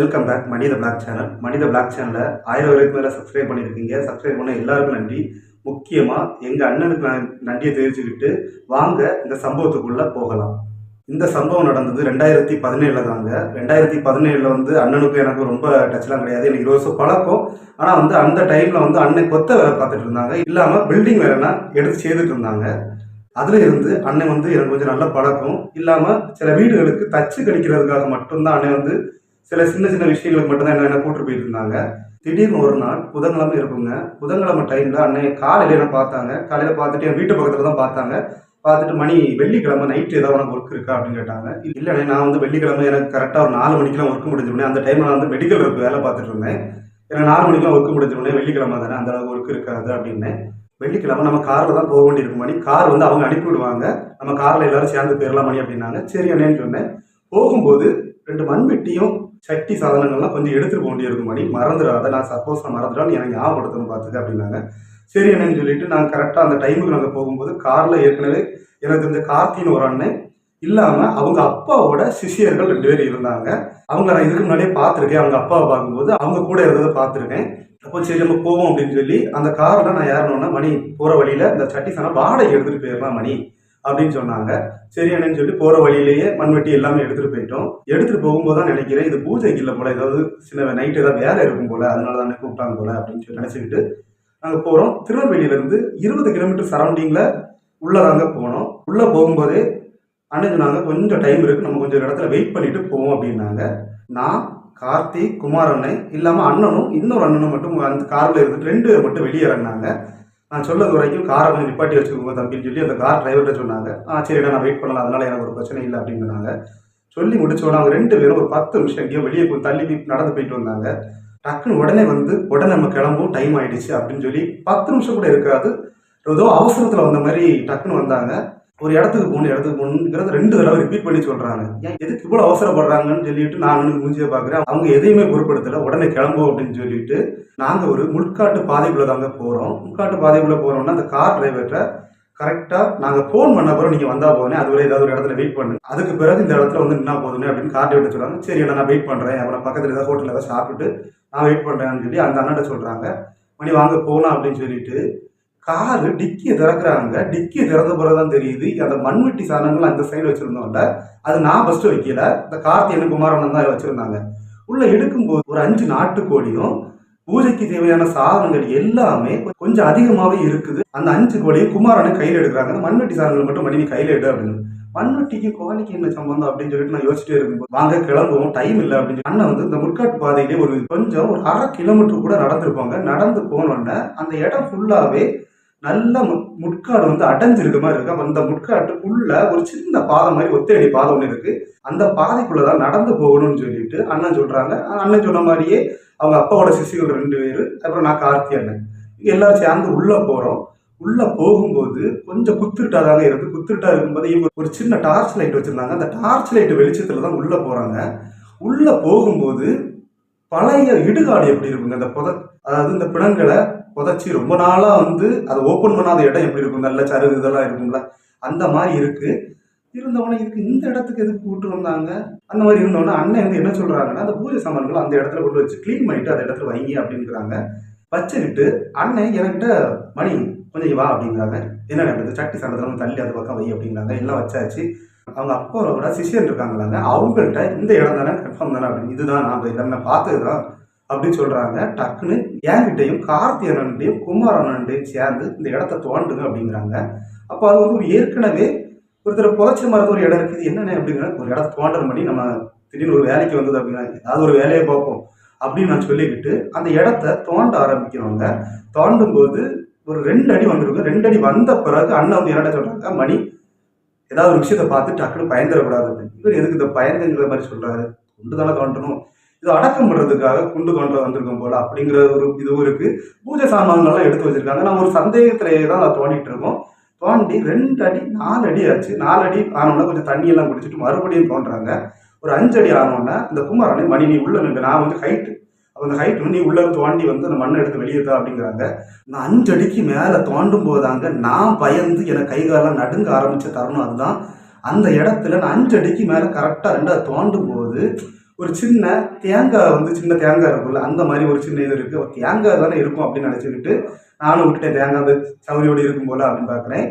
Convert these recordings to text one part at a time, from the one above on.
Welcome back மனித black channel மனித black சேனலில் ஆயிரம் வரைக்கும் மேலே சப்ஸ்கிரைப் பண்ணியிருக்கீங்க. சப்ஸ்கிரைப் பண்ண எல்லாருக்கும் நன்றி. முக்கியமாக எங்கள் அண்ணனுக்கு நான் நன்றியை தெரிவிச்சுக்கிட்டு வாங்க இந்த சம்பவத்துக்குள்ளே போகலாம். இந்த சம்பவம் நடந்தது ரெண்டாயிரத்தி பதினேழில் தாங்க. ரெண்டாயிரத்தி பதினேழில் வந்து அண்ணனுக்கும் எனக்கு ரொம்ப டச்லாம் கிடையாது. எனக்கு இருபது வருஷம் பழக்கம். ஆனால் வந்து அந்த டைமில் வந்து அண்ணன் கொத்த வேலை பார்த்துட்டு இருந்தாங்க. இல்லாமல் பில்டிங் வேலைனா எடுத்து செய்துட்டு இருந்தாங்க. அதில் இருந்து அண்ணன் வந்து எனக்கு கொஞ்சம் நல்ல பழக்கம். இல்லாமல் சில வீடுகளுக்கு தச்சு கணிக்கிறதுக்காக மட்டும்தான் அண்ணன் வந்து சில சின்ன சின்ன விஷயங்களுக்கு மட்டும்தான் என்ன என்ன கூட்டு போயிட்டு இருந்தாங்க. திடீர்னு ஒரு நாள் புதன்கிழமை இருக்குங்க. புதன்கிழமை டைமில் அன்னைக்கு காலையில் என்ன பார்த்தாங்க? காலையில் பார்த்துட்டு என் வீட்டு பக்கத்தில் தான் பார்த்தாங்க. பார்த்துட்டு மணி வெள்ளிக்கிழமை நைட்டு ஏதாவது உனக்கு ஒர்க் இருக்கா? அப்படின்னு கேட்டாங்க. இல்லைண்ணே நான் வந்து வெள்ளிக்கிழமை எனக்கு கரெக்டாக ஒரு நாலு மணிக்கெலாம் ஒர்க் முடிஞ்சிருந்தேன் அந்த டைமில் நான் வந்து மெடிக்கல் ஒர்க் வேலை பார்த்துட்டு இருந்தேன். எனக்கு நாலு மணிக்கெலாம் ஒர்க் முடிஞ்சிருந்தேன் வெள்ளிக்கிழமை தானே அந்த அளவுக்கு ஒர்க் இருக்காது அப்படின்னு. வெள்ளிக்கிழமை நம்ம காரில் தான் போக வேண்டியிருக்கும் மணி கார் வந்து அவங்க அனுப்பி விடுவாங்க. நம்ம காரில் எல்லாரும் சேர்ந்து போயிடலாம் மணி அப்படின்னாங்க. சரி அண்ணேன்னு சொன்னேன். போகும்போது ரெண்டு மண்வெட்டியும் சட்டி சாதனங்கள்லாம் கொஞ்சம் எடுத்துட்டு போக வேண்டியிருக்கும் மணி மறந்துடாத நான் சப்போஸ் நான் மறந்துடான்னு எனக்கு ஞாபகப்படுத்தணும் பார்த்துக்க அப்படின்னாங்க. சரி என்னன்னு சொல்லிட்டு நான் கரெக்டாக அந்த டைமுக்கு நாங்கள் போகும்போது காரில் ஏற்கனவே எனக்கு தெரிஞ்ச கார்த்தின்னு ஒரு அண்ணன் இல்லாமல் அவங்க அப்பாவோட சிஷியர்கள் ரெண்டு பேர் இருந்தாங்க. அவங்க நான் இதுக்கு முன்னாடியே பார்த்துருக்கேன். அவங்க அப்பாவை பார்க்கும்போது அவங்க கூட இருந்ததை பார்த்துருக்கேன். அப்போ சரி நம்ம போவோம் அப்படின்னு சொல்லி அந்த காரில் நான் ஏறணுன்னா மணி போகிற வழியில் இந்த சட்டி சாணம் வாடகை எடுத்துகிட்டு போயிடலாம் மணி. அப்படின்னு சொன்னாங்க. சரி என்னன்னு சொல்லி போகிற வழியிலேயே மண்வெட்டி எல்லாமே எடுத்துகிட்டு போயிட்டோம். எடுத்துட்டு போகும்போது தான் நினைக்கிறேன் இது பூஜைக்கு இல்லை போல ஏதாவது சின்ன நைட்டு ஏதாவது வேலை இருக்கும் போல அதனால தானே கூப்பிட்டாங்க போல அப்படின்னு சொல்லி நினச்சிக்கிட்டு நாங்கள் போகிறோம் திருநெல்வேலியிலேருந்து இருபது கிலோமீட்டர் சரௌண்டிங்கில் உள்ளதாங்க போனோம். உள்ளே போகும்போதே அண்ணன் கொஞ்சம் டைம் இருக்குது நம்ம கொஞ்சம் இடத்துல வெயிட் பண்ணிட்டு போவோம் அப்படின்னாங்க. நான் கார்த்திக் குமார் அண்ணன் இல்லாமல் அண்ணனும் இன்னொரு அண்ணனும் மட்டும் அந்த காரில் இருந்துட்டு ரெண்டு பேர் மட்டும் வெளியே இறங்கினாங்க. நான் சொன்னது வரைக்கும் காரை கொஞ்சம் நிப்பாட்டி வச்சுக்கோங்க தம்பின்னு சொல்லி அந்த கார் டிரைவர்கிட்ட சொன்னாங்க. ஆ சரிடா நான் வெயிட் பண்ணலாம். அதனால எனக்கு ஒரு பிரச்சனை இல்லை அப்படின்னு சொன்னாங்க. சொல்லி முடிச்சோடனே அவங்க ரெண்டு பேரும் ஒரு பத்து நிமிஷம் எங்கேயோ வெளியே போய் தள்ளி நடந்து போயிட்டு வந்தாங்க. டக்குன்னு உடனே வந்து உடனே நம்ம கிளம்பும் டைம் ஆயிடுச்சு. அப்படின்னு சொல்லி பத்து நிமிஷம் கூட இருக்காது. ஏதோ அவசரத்தில் வந்த மாதிரி டக்குன்னு வந்தாங்க. ஒரு இடத்துக்கு போகணும் இடத்துக்கு போகணுங்கிறத ரெண்டு தடவை ரிப்பீட் பண்ணி சொல்கிறாங்க ஏன் எதுக்கு இவ்வளோ அவசரப்படுறாங்கன்னு சொல்லிட்டு நான் அண்ணனுக்கு மூஞ்சியை பார்க்குறேன். அவங்க எதையுமே பொருட்படுத்தல. உடனே கிளம்பும் அப்படின்னு சொல்லிட்டு நாங்கள் ஒரு முட்காட்டு பாதைக்குள்ளே தாங்க போகிறோம் முட்காட்டு பாதைக்குள்ளே போகிறோம்னா அந்த கார் டிரைவர்கிட்ட கரெக்டாக நாங்கள் ஃபோன் பண்ண பிறகு நீங்கள் வந்தால் போதுனே அதுவரை ஏதாவது ஒரு இடத்துல வெயிட் பண்ணுங்க. அதுக்கு பிறகு இந்த இடத்துல வந்து நின்னா போதுனே அப்படின்னு கார் டிரைவர் சொல்கிறாங்க சரி நான் வெயிட் பண்ணுறேன் அப்புறம் பக்கத்தில் ஏதாவது ஹோட்டலில் ஏதாவது சாப்பிட்டுட்டு நான் வெயிட் பண்ணுறேன்னு சொல்லி அந்த அண்ணாட்ட சொல்கிறாங்க மணி வாங்க போகலாம் அப்படின்னு சொல்லிட்டு காரு டிக்கியை திறக்கிறாங்க டிக்கியை திறந்த பிறகு தான் தெரியுது அந்த மண்வெட்டி சாதனங்கள் அந்த சைடு வச்சுருந்தோம்ல. அது நான் ஃபஸ்ட்டு வைக்கல. இந்த கார்த்தியன் குமாரண்ணன் தான் வச்சுருந்தாங்க. உள்ளே எடுக்கும்போது ஒரு அஞ்சு நாட்டுக்கோழியும் பூஜைக்கு தேவையான சாதனங்கள் எல்லாமே கொஞ்சம் அதிகமாகவே இருக்குது. அந்த அஞ்சு கோழியை குமாரனை கையில் எடுக்கிறாங்க. அந்த மண்வெட்டி சாதனங்கள் மட்டும் மணி கையில் எடு அப்படின்னு. மண்வெட்டிக்கு கோழிக்கு என்ன சம்பந்தம் அப்படின்னு சொல்லிட்டு நான் யோசிச்சுட்டே இருக்கும்போது வாங்க கிளம்புவோம் டைம் இல்லை அப்படின்னு. அண்ணன் வந்து இந்த முற்காட்டு பாதையிலே ஒரு கொஞ்சம் ஒரு அரை கிலோமீட்டர் கூட நடந்திருப்பாங்க. நடந்து போனோடனே அந்த இடம் ஃபுல்லாகவே நல்ல முட்காடு வந்து அடைஞ்சிருக்க மாதிரி இருக்கு. அப்ப அந்த முட்காட்டுக்குள்ள ஒரு சின்ன பாதை மாதிரி ஒத்தடி பாதை ஒன்று இருக்கு. அந்த பாதைக்குள்ள தான் நடந்து போகணும்னு சொல்லிட்டு அண்ணன் சொல்றாங்க. அண்ணன் சொன்ன மாதிரியே அவங்க அப்பாவோட சிசிகள் ரெண்டு பேர் அப்புறம் நான் கார்த்தி அண்ணன். எல்லாரும் சேர்ந்து உள்ள போறோம். உள்ள போகும்போது கொஞ்சம் குத்துருட்டாதாங்க இருக்கு குத்துருட்டா இருக்கும்போது இவங்க ஒரு சின்ன டார்ச் லைட் வச்சிருந்தாங்க. அந்த டார்ச் லைட் வெளிச்சத்துல தான் உள்ள போறாங்க. உள்ள போகும்போது பழைய இடுகாடு எப்படி இருக்குங்க? அந்த புத அதாவது இந்த பிணங்களை புதைச்சி ரொம்ப நாளாக வந்து அதை ஓப்பன் பண்ணாத இடம் எப்படி இருக்கும்? நல்ல சருகு இதெல்லாம் இருக்கும்ல. அந்த மாதிரி இருக்குது இருந்தவொடனே இதுக்கு இந்த இடத்துக்கு எதுக்கு கூட்டு வந்தாங்க? அந்த மாதிரி இருந்தவொடனே அண்ணன் வந்து என்ன சொல்கிறாங்கன்னா அந்த பூஜை சாமான்களை அந்த இடத்துல கொண்டு வச்சு க்ளீன் பண்ணிட்டு அந்த இடத்துல வைங்க அப்படிங்கிறாங்க. வச்சுக்கிட்டு அண்ணன் என்கிட்ட மணி கொஞ்சம் வா அப்படிங்கிறாங்க. என்ன நடக்குது? சட்டி சண்டத்தில் தள்ளி அந்த பக்கம் வை அப்படிங்கிறாங்க. எல்லாம் வச்சாச்சு. அவங்க அப்பாவோட சிஷியன் இருக்காங்களாங்க. அவங்கள்ட்ட இந்த இடம் தானே கன்ஃபார்ம் தானே அப்படின்னு. இதுதான் நான் எல்லாமே பார்த்தது தான் அப்படின்னு சொல்கிறாங்க டக்குன்னு என்கிட்டையும் கார்த்தி அண்ணன்ட்டையும் குமார் அண்ணன்ட்டையும் சேர்ந்து இந்த இடத்த தோண்டுங்க அப்படிங்கிறாங்க. அப்போ அது வந்து ஏற்கனவே ஒருத்தர் புதைச்ச மாதிரி ஒரு இடம் இருக்குது என்னென்ன அப்படிங்கிற ஒரு இடத்த தோண்டல் பண்ணி நம்ம திடீர்னு ஒரு வேலைக்கு வந்தது அப்படின்னா ஏதாவது ஒரு வேலையை பார்ப்போம் அப்படின்னு நான் சொல்லிக்கிட்டு அந்த இடத்த தோண்ட ஆரம்பிக்கிறவங்க. தோண்டும் போது ஒரு ரெண்டு அடி வந்திருக்கு ரெண்டு அடி வந்த பிறகு அண்ணன் வந்து என்னடா சொல்கிறாங்க மணி ஏதாவது ஒரு விஷயத்தை பார்த்து டக்குன்னு பயந்துடக்கூடாது அப்படின்னு. இவர் எதுக்கு இந்த பயந்துங்கிற மாதிரி சொல்கிறாரு கொண்டு தானே தோண்டணும். இது அடக்கம் பண்ணுறதுக்காக குண்டு கொண்டு வந்திருக்கும் போல அப்படிங்கிற ஒரு இதுவும் இருக்கு. பூஜை சாமான்கள்லாம் எடுத்து வச்சிருக்காங்க. நான் ஒரு சந்தேகத்திலேயே தான் அதை தோண்டிட்டு இருக்கோம். தோண்டி ரெண்டு அடி நாலு அடி ஆச்சு. நாலு அடி ஆனோன்னா கொஞ்சம் தண்ணியெல்லாம் குடிச்சிட்டு மறுபடியும் தோன்றாங்க. ஒரு அஞ்சு அடி ஆனோன்னா இந்த குமாரனை மணி நீ உள்ள நின்று நான் வந்து ஹைட்டு அந்த ஹைட் வந்து நீ உள்ள தோண்டி வந்து அந்த மண்ணை எடுத்து வெளியே தா அப்படிங்கிறாங்க. நான் அஞ்சு அடிக்கு மேலே தோண்டும் போதாங்க நான் பயந்து எனக்கு கை காலெல்லாம் நடுங்க ஆரம்பிச்ச தருணம் அதுதான். அந்த இடத்துல நான் அஞ்சு அடிக்கு மேலே கரெக்டாக ரெண்டாவது தோண்டும் போது ஒரு சின்ன தேங்காய் வந்து சின்ன தேங்காய் இருக்கும்ல அந்த மாதிரி ஒரு சின்ன இது இருக்குது ஒரு தேங்காய் தானே இருக்கும் அப்படின்னு நினச்சிக்கிட்டு நானும் விட்டுட்டேன். தேங்காய் வந்து சௌரியோடு இருக்கும் போல அப்படின்னு பார்க்குறேன்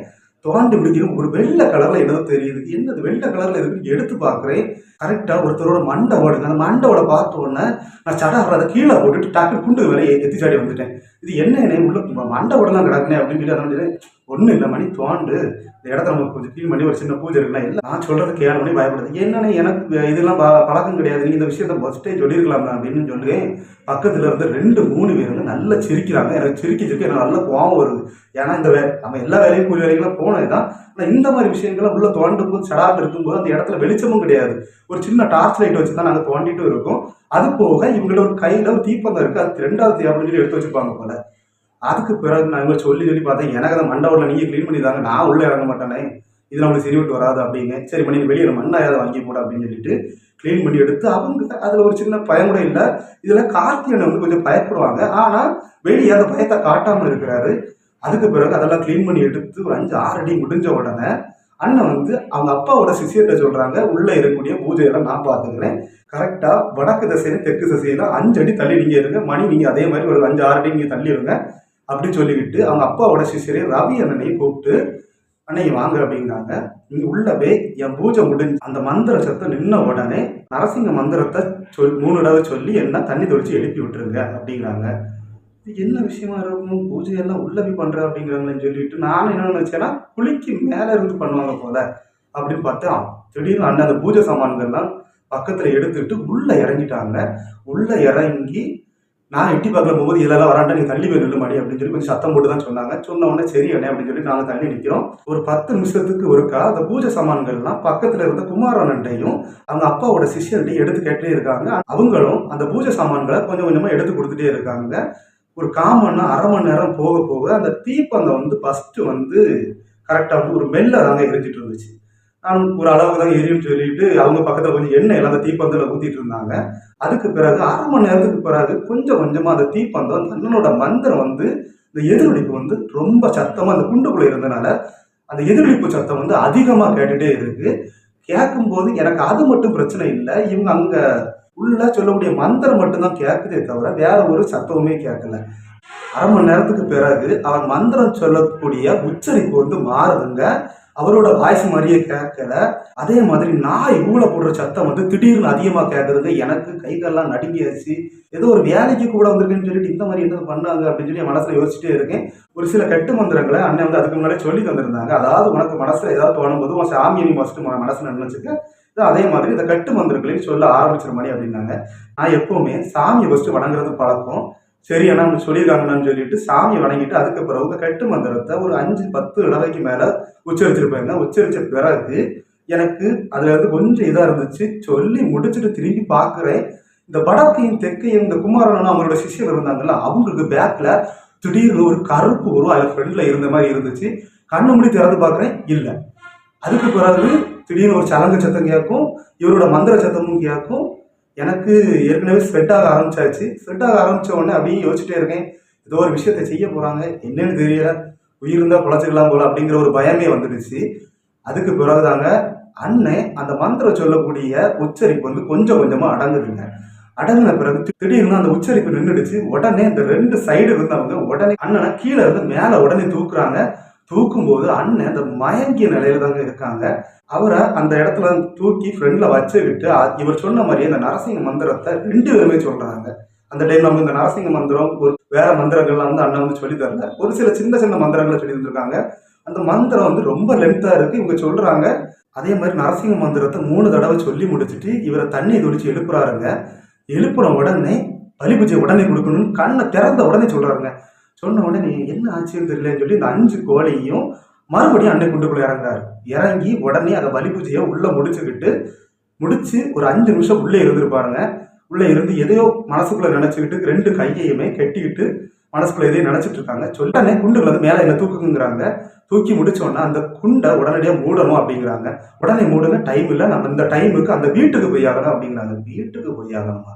தோண்டி பிடிக்கணும் ஒரு வெள்ளை கலரில் என்னதோ தெரியுது. என்னது வெள்ளை கலரில் இருக்குன்னு எடுத்து பார்க்குறேன் கரெக்டாக ஒருத்தரோட மண்டை ஓடுங்க அந்த மண்டோட பார்த்த உடனே நான் சடா அதை கீழே போட்டுட்டு டக்கு குண்டு வேலை எத்தி சாடி வந்துட்டேன். இது என்ன என்ன உள்ள மண்டை ஓடலாம் கிடக்குனே அப்படின்னு சொல்லி அதான் ஒன்றும் இல்லை மணி தோண்டு இந்த இடத்த நம்ம கொஞ்சம் க்ளீன் பண்ணி ஒரு சின்ன பூஜை இருக்குன்னா இல்லை நான் சொல்கிறது கேள பண்ணி பயப்படுது. என்னன்னு எனக்கு இதெல்லாம் ப- பழக்கம் கிடையாது. நீ இந்த விஷயத்த ஃபஸ்ட்டே சொல்லியிருக்கலாம்ல அப்படின்னு சொல்லுவேன். பக்கத்தில் இருந்து ரெண்டு மூணு பேருங்க நல்லா சிரிக்கிறாங்க. எனக்கு சிரிக்க சிரிக்க எனக்கு நல்ல கோவம் வருது. ஏன்னா இந்த வே நம்ம எல்லா வேலையும் கூலி வேலைகளும் போனது தான் ஆனால் இந்த மாதிரி விஷயங்கள்லாம் உள்ளே தோண்டும் போது சடாவில் இருக்கும்போது அந்த இடத்துல வெளிச்சமும் கிடையாது. ஒரு சின்ன டார்ச் லைட் வச்சு தான் நாங்கள் தோண்டிட்டு இருக்கோம். அது போக இவங்களோட ஒரு கையில் ஒரு தீப்பந்தம் இருக்குது அது ரெண்டாவது தீ அப்படின்னு சொல்லி எடுத்து வச்சுப்பாங்க போல. அதுக்கு பிறகு நான் இவங்க சொல்லி சொல்லி பார்த்தேன் எனக்கு அந்த மண்டபத்தில் நீங்கள் க்ளீன் பண்ணி தாங்க நான் உள்ளே இறங்க மாட்டேனே. இது நம்மளுக்கு சரி விட்டு வராது அப்படிங்க சரி பண்ணி வெளியே ஏதாவது வாங்கி போட அப்படின்னு சொல்லிட்டு க்ளீன் பண்ணி எடுத்து அவங்க அதில் ஒரு சின்ன பயம் கூட இல்லை. இதில் கார்த்திகனை வந்து கொஞ்சம் பயப்படுவாங்க. ஆனால் வெளியே அந்த பயத்தை காட்டாமல் இருக்கிறாரு. அதுக்கு பிறகு அதெல்லாம் க்ளீன் பண்ணி எடுத்து ஒரு அஞ்சு ஆறு அடி முடிஞ்ச உடனே அண்ணன் வந்து அவங்க அப்பாவோட சிஷியர்கிட்ட சொல்கிறாங்க உள்ளே இருக்கக்கூடிய பூஜையெல்லாம் நான் பார்த்துக்கிறேன். கரெக்டாக வடக்கு திசையில தெற்கு திசையில அஞ்சு அடி தள்ளி நீங்கள் இருங்க. மணி நீங்கள் அதே மாதிரி ஒரு அஞ்சு ஆறு அடி நீங்கள் தள்ளி இருங்க. அப்படின்னு சொல்லிக்கிட்டு அவங்க அப்பாவோட சிஷியரை ரவி அண்ணனையும் கூப்பிட்டு அன்னைக்கு வாங்க அப்படிங்கிறாங்க. இங்க உள்ளவே என் பூஜை முடிஞ்சு அந்த மந்திர சத்தம் நின்ன உடனே நரசிங்க மந்திரத்தை சொல் மூணு தடவை சொல்லி என்ன தண்ணி தொளிச்சு எழுப்பி விட்டுருங்க அப்படிங்கிறாங்க. என்ன விஷயமா இருக்கும்? பூஜையெல்லாம் உள்ள போய் பண்ற அப்படிங்கிறாங்களேன்னு சொல்லிட்டு நானும் என்ன நினைச்சேன்னா குளிக்கு மேல இருந்து பண்ணுவாங்க போல அப்படின்னு பார்த்தா திடீர்னு அண்ணன் அந்த பூஜை சாமான்கள்லாம் பக்கத்துல எடுத்துட்டு உள்ள இறங்கிட்டாங்க. உள்ள இறங்கி நான் எட்டி பார்க்கல போகும்போது இதெல்லாம் வராண்டா நீ தள்ளி போய் நில்லு மாடி அப்படின்னு சொல்லி கொஞ்சம் சத்தம் போட்டு தான் சொன்னாங்க. சொன்ன உடனே சரி அண்ணே அப்படின்னு சொல்லி நாங்கள் தள்ளி நிற்கிறோம் ஒரு பத்து நிமிஷத்துக்கு ஒருக்கா அந்த பூஜை சாமான்கள்லாம் பக்கத்தில் இருந்த குமாரனண்டையும் அவங்க அப்பாவோட சிஷியர்கிட்டையும் எடுத்து கேட்டே இருக்காங்க. அவங்களும் அந்த பூஜை சாமான்களை கொஞ்சம் கொஞ்சமாக எடுத்து கொடுத்துட்டே இருக்காங்க. ஒரு காமன்னா அரை மணி நேரம் போக போக அந்த தீப்பந்தம் வந்து ஃபஸ்ட்டு வந்து கரெக்டாக வந்து ஒரு மெல்ல தாங்க எரிஞ்சிட்டு இருந்துச்சு. நான் ஒரு அளவுக்கு தான் எரியும்னு சொல்லிட்டு அவங்க பக்கத்தில் கொஞ்சம் எண்ணெய் எல்லாம் அந்த தீப்பந்தத்தில் ஊற்றிட்டு இருந்தாங்க. அதுக்கு பிறகு அரை மணி நேரத்துக்கு பிறகு கொஞ்சம் கொஞ்சமாக அந்த தீப்பந்தம் அந்த அண்ணனோட மந்திரம் வந்து இந்த எதிரொலிப்பு வந்து ரொம்ப சத்தமாக அந்த குண்டுக்குள்ளே இருந்தனால அந்த எதிரொலிப்பு சத்தம் வந்து அதிகமாக கேட்டுகிட்டே இருக்கு. கேட்கும்போது எனக்கு அது மட்டும் பிரச்சனை இல்லை. இவங்க அங்கே உள்ள சொல்லக்கூடிய மந்திரம் மட்டும்தான் கேட்குதே தவிர வேற ஒரு சத்தமுமே கேட்கல அரை மணி நேரத்துக்கு பிறகு அவர் மந்திரம் சொல்லக்கூடிய உச்சரிப்பு வந்து மாறுதுங்க. அவரோட வாய்ஸ் மாதிரியே கேட்கல. அதே மாதிரி நான் ஊழ போடுற சத்தம் வந்து திடீர்னு அதிகமாக கேட்குதுங்க எனக்கு கைகள்லாம் நடுங்கியாச்சு. ஏதோ ஒரு வேலைக்கு கூட வந்திருக்குன்னு சொல்லிட்டு இந்த மாதிரி என்ன பண்ணாங்க அப்படின்னு சொல்லி மனசில் யோசிச்சுட்டே இருக்கேன். ஒரு சில கட்டு மந்திரங்களை அண்ணன் வந்து அதுக்கு முன்னாடி சொல்லி தந்திருந்தாங்க. அதாவது உனக்கு மனசில் ஏதாவது தோணும்போது உன் சாமியை நீ ஃபஸ்ட்டு மனசில் நினச்சிக்க. அதே மாதிரி இந்த கட்டு மந்திரங்களையும் சொல்ல ஆரம்பிச்சிட மாதிரி அப்படின்னாங்க. நான் எப்போவுமே சாமியை ஃபஸ்ட்டு வணங்குறது பழக்கம். சரி அண்ணா அவங்க சொல்லியிருக்காங்கன்னு சொல்லிட்டு சாமியை வணங்கிட்டு அதுக்கு பிறகு கட்டு மந்திரத்தை ஒரு அஞ்சு பத்து தடவைக்கு மேலே உச்சரிச்சிருப்பாங்க உச்சரிச்ச பிறகு எனக்கு அதில் இருந்து கொஞ்சம் இதாக இருந்துச்சு. சொல்லி முடிச்சுட்டு திரும்பி பார்க்குறேன். இந்த வடக்கையும் தெற்கையும் இந்த குமாரனும் அவங்களோட சிஷியர் இருந்தாங்கல்ல அவங்களுக்கு பேக்கில் திடீர்னு ஒரு கருப்பு உருவம் அதில் ஃப்ரெண்டில் இருந்த மாதிரி இருந்துச்சு. கண்ணு முடி திறந்து பார்க்குறேன் இல்லை. அதுக்கு பிறகு திடீர்னு ஒரு சலங்கு சத்தம் கேட்கும் இவரோட மந்திர சத்தமும் கேட்கும். எனக்கு ஏற்கனவே ஸ்வெட் ஆக ஆரம்பிச்சாச்சு. ஸ்வெட் ஆக ஆரம்பித்த உடனே அப்படியே யோசிச்சுட்டே இருக்கேன். ஏதோ ஒரு விஷயத்த செய்ய போகிறாங்க என்னன்னு தெரியல. உயிர் இருந்தால் பொழைச்சிக்கலாம் போல அப்படிங்கிற ஒரு பயமே வந்துடுச்சு. அதுக்கு பிறகுதாங்க அண்ணன் அந்த மந்திரம் சொல்லக்கூடிய உச்சரிப்பு வந்து கொஞ்சம் கொஞ்சமாக அடங்குதுங்க. அடங்கின பிறகு திடீர்னு அந்த உச்சரிப்பு நின்றுடுச்சு உடனே இந்த ரெண்டு சைடு இருந்தவங்க உடனே அண்ணனை கீழே இருந்து மேலே உடனே தூக்குறாங்க. தூக்கும்போது அண்ணன் அந்த மயங்கிய நிலையில தாங்க இருக்காங்க. அவரை அந்த இடத்துல தூக்கி ஃப்ரெண்ட்ல வச்சுக்கிட்டு இவர் சொன்ன மாதிரியே அந்த நரசிங்க மந்திரத்தை ரெண்டு பேருமே சொல்றாங்க. அந்த டைம் நம்ம இந்த நரசிங்க மந்திரம் ஒரு வேற மந்திரங்கள்லாம் வந்து அண்ணன் வந்து சொல்லி தரல. ஒரு சில சின்ன சின்ன மந்திரங்களை சொல்லி தந்திருக்காங்க. அந்த மந்திரம் வந்து ரொம்ப லென்த்தா இருக்கு. இவங்க சொல்றாங்க அதே மாதிரி நரசிங்க மந்திரத்தை மூணு தடவை சொல்லி முடிச்சுட்டு இவரை தண்ணி துடிச்சு எழுப்புறாருங்க. எழுப்புன உடனே பலி பூஜை உடனே கொடுக்கணும்னு கண்ணை திறந்த உடனே சொல்றாருங்க. சொன்ன உடனே என்ன ஆச்சுன்னு தெரியலன்னு சொல்லி இந்த அஞ்சு கோழையும் மறுபடியும் அன்னை குண்டுக்குள்ள இறங்குறாரு. இறங்கி உடனே அந்த பலி பூஜையை உள்ள முடிச்சுக்கிட்டு முடிச்சு ஒரு அஞ்சு நிமிஷம் உள்ளே இருந்திருப்பாருங்க உள்ளே இருந்து எதையோ மனசுக்குள்ள நினைச்சுக்கிட்டு ரெண்டு கையையுமே கட்டிக்கிட்டு மனசுக்குள்ள எதையும் நினைச்சிட்டு இருக்காங்க சொல்லனே குண்டுகள் வந்து மேலே என்ன தூக்குங்கிறாங்க. தூக்கி முடிச்ச அந்த குண்டை உடனடியாக மூடணும் அப்படிங்கிறாங்க. உடனே மூடுங்க டைம் இல்லை. நம்ம இந்த டைமுக்கு அந்த வீட்டுக்கு போய் ஆகணும் அப்படிங்கிறாங்க. வீட்டுக்கு போய் ஆகணுமா?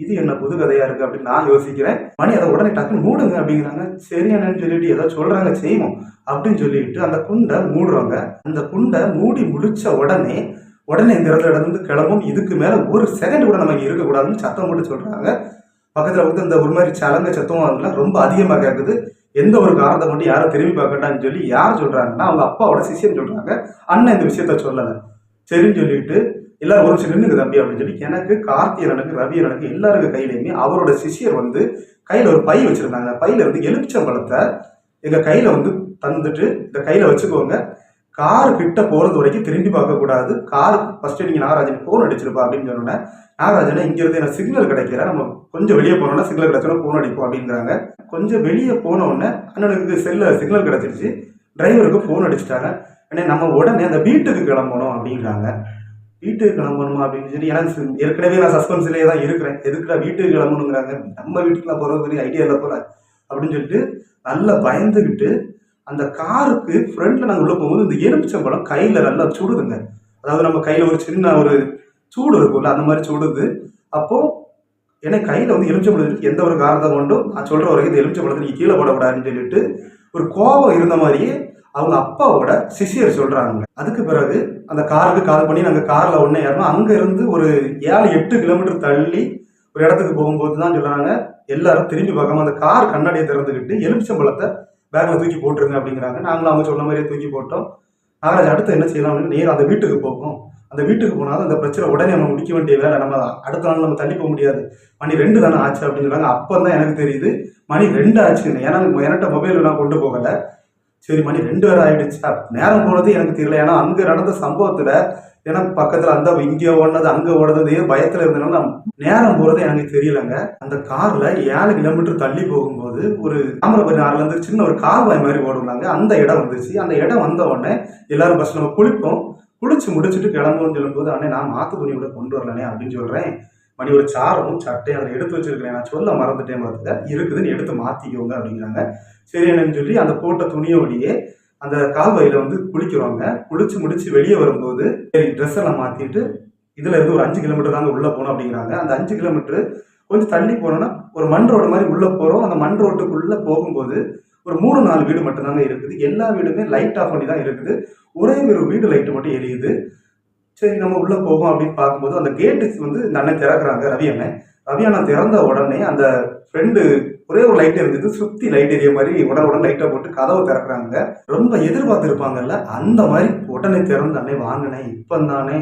இது என்ன புது கதையா இருக்கு அப்படின்னு நான் யோசிக்கிறேன். மணி அதை உடனே டக்குன்னு மூடுங்க அப்படிங்கிறாங்க. சரி என்னன்னு சொல்லிட்டு ஏதோ சொல்றாங்க செய்வோம் அப்படின்னு சொல்லிட்டு அந்த குண்டை மூடுறாங்க. அந்த குண்டை மூடி முடிச்ச உடனே உடனே இந்த இடத்துல இருந்து கிளம்பும். இதுக்கு மேல ஒரு செகண்ட் கூட நம்ம இருக்கக்கூடாதுன்னு சத்தம் போட்டு சொல்றாங்க. பக்கத்துல வந்து இந்த ஒரு மாதிரி சலங்க சத்தம் அதெல்லாம் ரொம்ப அதிகமா கேட்குது எந்த ஒரு காரணத்தை மட்டும் யாரும் திரும்பி பார்க்கட்டான்னு சொல்லி யார் சொல்றாங்கன்னா அவங்க அப்பாவோட சிஷியன் சொல்றாங்க. அண்ணன் இந்த விஷயத்த சொல்லலை. சரின்னு சொல்லிட்டு எல்லாரும் ஒரு நிமிஷம் நின்னுங்க தம்பி அப்படின்னு சொல்லி எனக்கு கார்த்தியனனுக்கு ரவியனனுக்கு எல்லாருக்கு கையிலையுமே அவரோட சிஷியர் வந்து கையில ஒரு பை வச்சிருந்தாங்க. பையில இருந்து எலுமிச்சம்பழத்தை எங்க கையில வந்து தந்துட்டு இந்த கையில வச்சுக்கோங்க. கார் கிட்ட போறது வரைக்கும் திரும்பி பார்க்க கூடாது. கார் ஃபர்ஸ்ட் நீங்க நாகராஜன் போன் அடிச்சிருப்பா அப்படின்னு சொன்னோன்னே நாகராஜனை இங்க இருந்து எனக்கு சிக்னல் கிடைக்கல. நம்ம கொஞ்சம் வெளியே போனோம்னா சிக்னல் கிடைச்சோன்னா போன் அடிப்போம் அப்படிங்கிறாங்க. கொஞ்சம் வெளியே போன உடனே அண்ணனுக்கு செல்ல சிக்னல் கிடைச்சிருச்சு. டிரைவருக்கு ஃபோன் அடிச்சிட்டாங்க. ஏன்னா நம்ம உடனே அந்த வீட்டுக்கு கிளம்பணும் அப்படிங்கிறாங்க. வீட்டுக்கு கிளம்பணுமா அப்படின்னு சொல்லி எனக்கு ஏற்கனவே நான் சஸ்பென்ஸ்லேயே தான் இருக்கிறேன். எதுக்குடா வீட்டுக்கு கிளம்பணுங்கிறாங்க? நம்ம வீட்டுக்குலாம் போகிறது பெரிய ஐடியாவில் போகிறாங்க அப்படின்னு சொல்லிட்டு நல்லா பயந்துக்கிட்டு அந்த காருக்கு ஃப்ரண்ட்ல நாங்கள் உள்ள போகும்போது இந்த எலுமிச்சம்பழம் கையில் நல்லா சுடுதுங்க. அதாவது நம்ம கையில் ஒரு சின்ன ஒரு சூடு இருக்கும்ல அந்த மாதிரி சுடுது. அப்போது எனக்கு கையில் வந்து எலுமிச்சம்பழம் எந்த ஒரு காரணத்தை கொண்டும் நான் சொல்கிற வரைக்கும் இந்த எலுமிச்சம்பழத்தை நீங்கள் கீழே போடக்கூடாதுன்னு சொல்லிட்டு ஒரு கோபம் இருந்த மாதிரியே அவங்க அப்பாவோட சிஷியர் சொல்கிறாங்க அதுக்கு பிறகு அந்த காருக்கு கால் பண்ணி நாங்கள் காரில் ஒன்றே ஏறணும். அங்கே இருந்து ஒரு ஏழு எட்டு கிலோமீட்டர் தள்ளி ஒரு இடத்துக்கு போகும்போது தான் சொல்கிறாங்க எல்லாரும் திரும்பி பார்க்காம அந்த கார் கண்ணாடியை திறந்துக்கிட்டு எலுமிச்சம்பழத்தை பேக்கில் தூக்கி போட்டுருங்க அப்படிங்கிறாங்க. நாங்களும் அவங்க சொன்ன மாதிரியே தூக்கி போட்டோம். நாகராஜ் அடுத்து என்ன செய்யலாம்னு நேரம் அந்த வீட்டுக்கு போகும். அந்த வீட்டுக்கு போனாலும் அந்த பிரச்சனை உடனே நம்ம முடிக்க வேண்டிய வேலை. நம்ம அடுத்த நாள் நம்ம தள்ளி போக முடியாது. மணி ரெண்டு தானே ஆச்சு அப்படின்னு சொல்கிறாங்க அப்போ தான் எனக்கு தெரியுது. மணி ரெண்டு ஆச்சுன்னு. ஏன்னா என்கிட்ட மொபைல் நான் கொண்டு போகலை. சரி மணி ரெண்டு வேறு ஆயிடுச்சா. நேரம் போனது எனக்கு தெரியல. ஏன்னா அங்கே நடந்த சம்பவத்தில் ஏன்னா பக்கத்தில் அந்த இங்கே ஓடினது அங்கே ஓடுனது பயத்தில் இருந்தனால நேரம் போகிறது எனக்கு தெரியலங்க. அந்த காரில் ஏழு கிலோமீட்டர் தள்ளி போகும்போது ஒரு தாமிரபரணி ஆறுலேருந்து சின்ன ஒரு கால்வாய் மாதிரி ஓடுனாங்க அந்த இடம் வந்துருச்சு. அந்த இடம் வந்த உடனே எல்லாரும் பஸ் நம்ம குளிப்போம். குளிச்சு முடிச்சுட்டு கிளம்புவோம்னு சொல்லும்போது அண்ணே நான் மாத்து துணி கூட கொண்டு வரலனே அப்படின்னு சொல்கிறேன் மணி ஒரு சாரமும் சட்டையும் அதை எடுத்து வச்சிருக்கிறேன். நான் சொல்ல மறந்துட்டேன் பார்த்துக்க இருக்குதுன்னு எடுத்து மாற்றிக்கோங்க அப்படிங்கிறாங்க. சரி என்னன்னு சொல்லி அந்த போட்ட துணியோடையே அந்த கால்வாயில் வந்து குளிக்கிறவங்க குளிச்சு முடிச்சு வெளியே வரும்போது சரி ட்ரெஸ் எல்லாம் மாற்றிட்டு இதில் இருந்து ஒரு அஞ்சு கிலோமீட்டர் தாங்க உள்ளே போகணும் அப்படிங்கிறாங்க. அந்த அஞ்சு கிலோமீட்டர் கொஞ்சம் தள்ளி போனோம்னா ஒரு மண் ரோடு மாதிரி உள்ளே போகிறோம் அந்த மண் ரோட்டுக்குள்ளே போகும்போது ஒரு மூணு நாலு வீடு மட்டும்தாங்க இருக்குது. எல்லா வீடுமே லைட் ஆஃப் பண்ணி தான் இருக்குது. ஒரே ஒரு வீடு லைட்டு மட்டும் எரியுது. சரி நம்ம உள்ளே போவோம் அப்படின்னு பார்க்கும்போது அந்த கேட்டு வந்து இந்த அண்ணன் திறக்கிறாங்க ரவி அண்ணன். ரவி அண்ணன் திறந்த உடனே அந்த ஃப்ரெண்டு ஒரே ஒரு லைட் இருந்தது சுற்றி லைட் எரிய மாதிரி உடனே உடனே லைட்டை போட்டு கதவை திறக்கிறாங்க. ரொம்ப எதிர்பார்த்துருப்பாங்கல்ல அந்த மாதிரி உடனே திறந்த அண்ணே வாங்கினேன் இப்போ தானே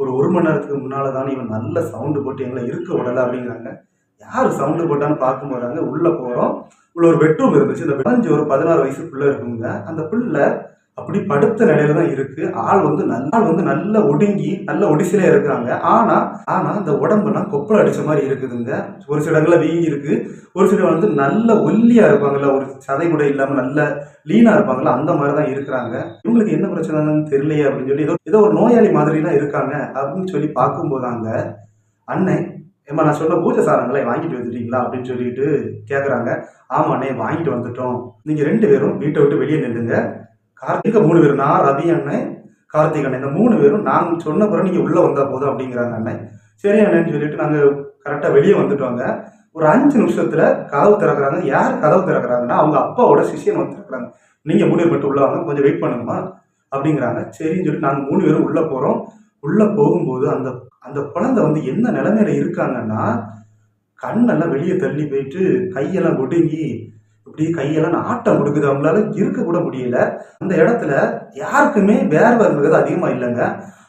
ஒரு ஒரு மணி நேரத்துக்கு முன்னால தானே இவன் நல்ல சவுண்டு போட்டு எங்களை இருக்க விடலை அப்படிங்கிறாங்க. யார் சவுண்டு போட்டான்னு பார்க்கும்போதாங்க உள்ளே போகிறோம் உள்ள ஒரு பெட்ரூம் இருந்துச்சு. இந்த பதினஞ்சு ஒரு பதினாறு வயசு பிள்ளை இருக்குங்க. அந்த பிள்ளை அப்படி படுத்த நிலையில தான் இருக்கு. ஆள் வந்து நல்ல ஆள் வந்து நல்ல ஒடுங்கி நல்ல ஒடிசிலே இருக்கிறாங்க. ஆனா ஆனா அந்த உடம்புலாம் கொப்பளம் அடிச்ச மாதிரி இருக்குதுங்க. ஒரு சில இடங்கள்ல வீங்கி இருக்கு. ஒரு சில வந்து நல்ல ஒல்லியா இருப்பாங்கல்ல. ஒரு சதை கூட இல்லாம நல்ல லீனா இருப்பாங்கல்ல. அந்த மாதிரி தான் இருக்கிறாங்க. இவங்களுக்கு என்ன பிரச்சனைன்னு தெரியலையே அப்படின்னு சொல்லி ஏதோ ஏதோ ஒரு நோயாளி மாதிரி தான் இருக்காங்க அப்படின்னு சொல்லி பார்க்கும்போதாங்க அண்ணன் ஏம்மா நான் சொன்ன பூஜை சாரங்களை வாங்கிட்டு வந்துட்டீங்களா? அப்படின்னு சொல்லிட்டு கேட்குறாங்க ஆமாண்ணே வாங்கிட்டு வந்துட்டோம். நீங்கள் ரெண்டு பேரும் வீட்டை விட்டு வெளியே நில்லுங்க. கார்த்திகை மூணு பேரும் நான் ரவி அண்ணன் கார்த்திக் அண்ணன். இந்த மூணு பேரும் நாங்கள் சொன்ன பிறகு நீங்கள் உள்ளே வந்தால் போதும் அப்படிங்கிறாங்க அண்ணன். சரி அண்ணன்னு சொல்லிட்டு நாங்கள் கரெக்டாக வெளியே வந்துட்டோங்க. ஒரு அஞ்சு நிமிஷத்தில் கதவு திறக்கிறாங்க. யார் கதவு திறக்கிறாங்கன்னா அவங்க அப்பாவோட சிஷியன் வந்து திறக்கிறாங்க நீங்கள் மூணு மட்டும் உள்ள வாங்க. கொஞ்சம் வெயிட் பண்ணுங்கம்மா அப்படிங்கிறாங்க. சரின்னு சொல்லிட்டு நாங்கள் மூணு பேரும் உள்ளே போகிறோம் உள்ளே போகும்போது அந்த அந்த குழந்தை வந்து என்ன நிலைமையில இருக்காங்கன்னா கண்ணெல்லாம் வெளியே தள்ளி போயிட்டு கையெல்லாம் ஒடுங்கி இப்படி கையெல்லாம் ஆட்டம் கொடுக்குது. அவங்களால இருக்க கூட முடியல. அந்த இடத்துல யாருக்குமே வேர்வை இருக்கிறது அதிகமாக இல்லைங்க.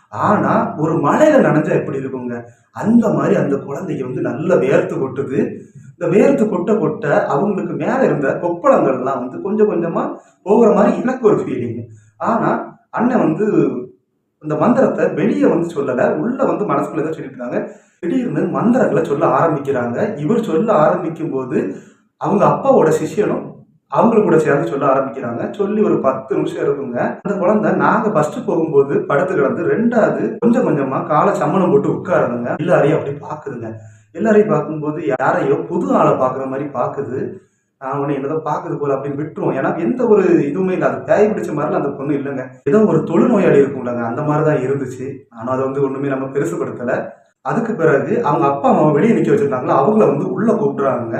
ஆனா ஒரு மழையில நனைஞ்சா எப்படி இருக்குங்க? அந்த மாதிரி அந்த குழந்தைக்கு வந்து நல்ல வேர்த்து கொட்டுது. இந்த வேர்த்து கொட்ட கொட்ட அவங்களுக்கு மேல இருந்த கொப்பளங்கள்லாம் வந்து கொஞ்சம் கொஞ்சமா போகிற மாதிரி எனக்கு ஒரு ஃபீலிங் ஆனா அண்ணன் வந்து இந்த மந்திரத்தை வெளியே வந்து சொல்லலை. உள்ள வந்து மனசுக்குள்ள தான் சொல்லிட்டு இருக்காங்க திடீர்னு மந்திரங்களை சொல்ல ஆரம்பிக்கிறாங்க. இவர் சொல்ல ஆரம்பிக்கும் போது அவங்க அப்பாவோட சிஷ்யனும் அவங்கள கூட சேர்ந்து சொல்ல ஆரம்பிக்கிறாங்க. சொல்லி ஒரு பத்து நிமிஷம் இருக்குங்க. அந்த குழந்தை நாங்க ஃபர்ஸ்ட் போகும்போது படுத்து கிடந்து ரெண்டாவது கொஞ்சம் கொஞ்சமா காலை சம்மணம் போட்டு உட்காருதுங்க எல்லாரையும் அப்படி பாக்குதுங்க எல்லாரையும் பார்க்கும்போது யாரையோ புது ஆளை பாக்குற மாதிரி பாக்குது நான் உன்னை என்னதோ பாக்குது போல அப்படின்னு விட்டுருவோம். ஏன்னா எந்த ஒரு இதுவுமே இல்லை. அது பேய் பிடிச்ச மாதிரிலாம் அந்த பொண்ணு இல்லைங்க. ஏதோ ஒரு தொழுநோயாளி இருக்கும்லங்க. அந்த மாதிரி தான் இருந்துச்சு. ஆனால் அதை வந்து ஒண்ணுமே நம்ம பெருசுப்படுத்தல. அதுக்கு பிறகு அவங்க அப்பா அம்மா வெளியே நிற்க வச்சிருந்தாங்களா? அவங்கள வந்து உள்ள கூப்பிடுறாங்க.